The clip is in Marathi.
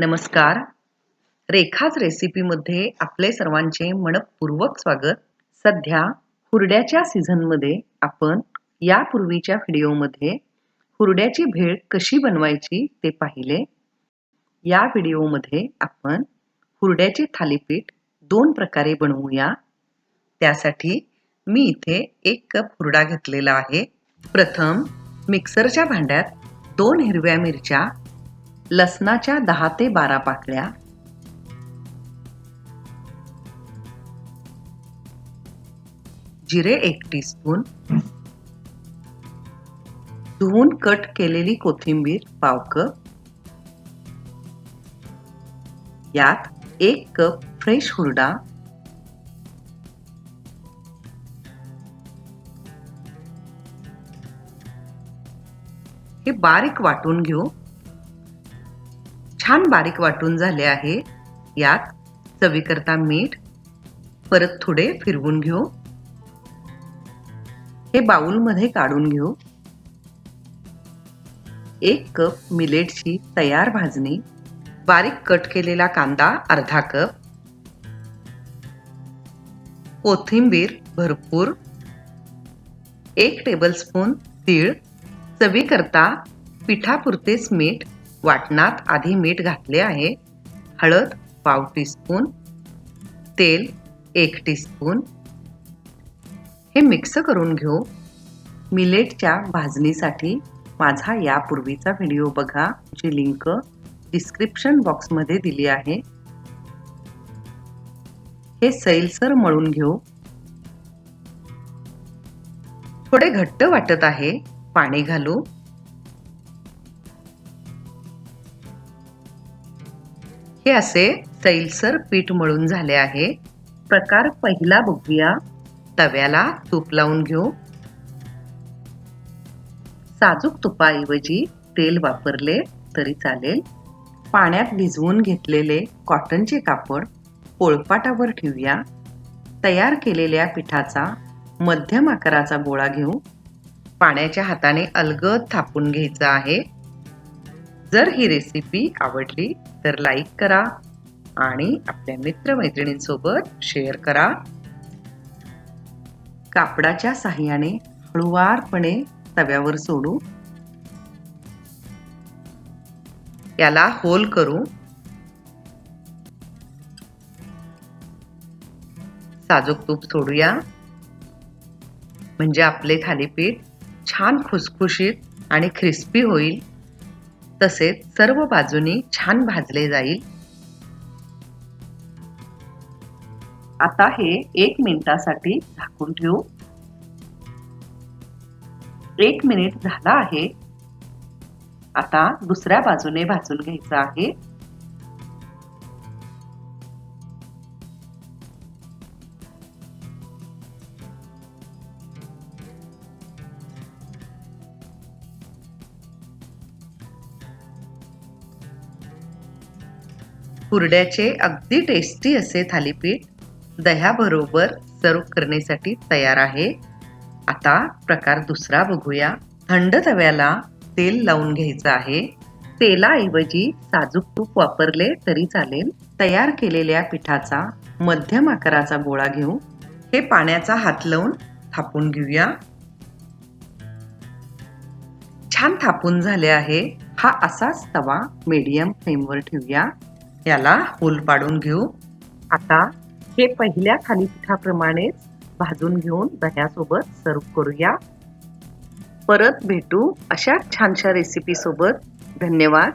नमस्कार. रेखाच रेसिपीमध्ये आपले सर्वांचे मनपूर्वक स्वागत. सध्या हुरड्याच्या सीझनमध्ये आपण यापूर्वीच्या व्हिडिओमध्ये हुरड्याची भेळ कशी बनवायची ते पाहिले. या व्हिडिओमध्ये आपण हुरड्याचे थालीपीठ दोन प्रकारे बनवूया. त्यासाठी मी इथे एक कप हुरडा घेतलेला आहे. प्रथम मिक्सरच्या भांड्यात दोन हिरव्या मिरच्या लसणाच्या दहा ते बारा पाकळ्या. जिरे एक टीस्पून धुवून कट केलेली कोथिंबीर पाव कप यात एक कप फ्रेश हुरडा. हे बारीक वाटून घेऊ. छान बारीक वाटून झाले आहे. यात चवीकरता मीठ परत थोडे फिरवून घेऊ. हे बाउलमध्ये काढून घेऊ. एक कप मिलेटची तयार भाजणी. बारीक कट केलेला कांदा अर्धा कप. कोथिंबीर भरपूर. एक टेबलस्पून तीळ. चवीकरता पिठापुरतेच मीठ. वाटणात आधी मीठ घातले आहे. हळद पाव टीस्पून. तेल एक टीस्पून. हे मिक्स करून घेऊ. मिलेटच्या भाजणीसाठी माझा यापूर्वीचा व्हिडिओ बघा जी लिंक डिस्क्रिप्शन बॉक्समध्ये दिली आहे. हे सैलसर मळून घेऊ. थोडे घट्ट वाटत आहे पाणी घालू. हे असे सैलसर पीठ मळून झाले आहे. प्रकार पहिला बघूया. तव्याला तूप लावून घेऊ. साजूक तुपाऐवजी तेल वापरले तरी चालेल. पाण्यात भिजवून घेतलेले कॉटनचे कापड पोळपाटावर ठेवूया. तयार केलेल्या पिठाचा मध्यम आकाराचा गोळा घेऊ. पाण्याच्या हाताने अलगद थापून घ्यायचा आहे. जर ही रेसिपी आवडली तर लाईक करा आणि आपल्या मित्रमैत्रिणींसोबत शेअर करा. कापडाच्या साह्याने हळुवारपणे तव्यावर सोडू. याला होल करू. साजूक तूप सोडूया. म्हणजे आपले थालीपीठ छान खुसखुशीत आणि क्रिस्पी होईल. तसेच सर्व बाजूनी छान भाजले जाईल. आता हे एक मिनिटासाठी झाकून ठेवू. एक मिनिट झाला आहे. आता दुसऱ्या बाजूने भाजून घ्यायचं आहे. कुरड्याचे अगदी टेस्टी असे थालीपीठ दह्याबरोबर सर्व करण्यासाठी तयार आहे. आता प्रकार दुसरा बघूया. थंड तव्याला तेल लावून घ्यायचं आहे. तेलाऐवजी साजूक तूप वापरले तरी चालेल. तयार केलेल्या पिठाचा मध्यम आकाराचा गोळा घेऊ. हे पाण्याचा हात लावून थापून घेऊया. छान थापून झाले आहे. हा असाच तवा मीडियम फ्लेमवर ठेवूया. याला होल पाडून घेऊ. आता हे पहिल्या थालीपीठाप्रमाणेच भाजून घेऊन दह्यासोबत सर्व करूया. परत भेटू अशा छानशा रेसिपी सोबत. धन्यवाद.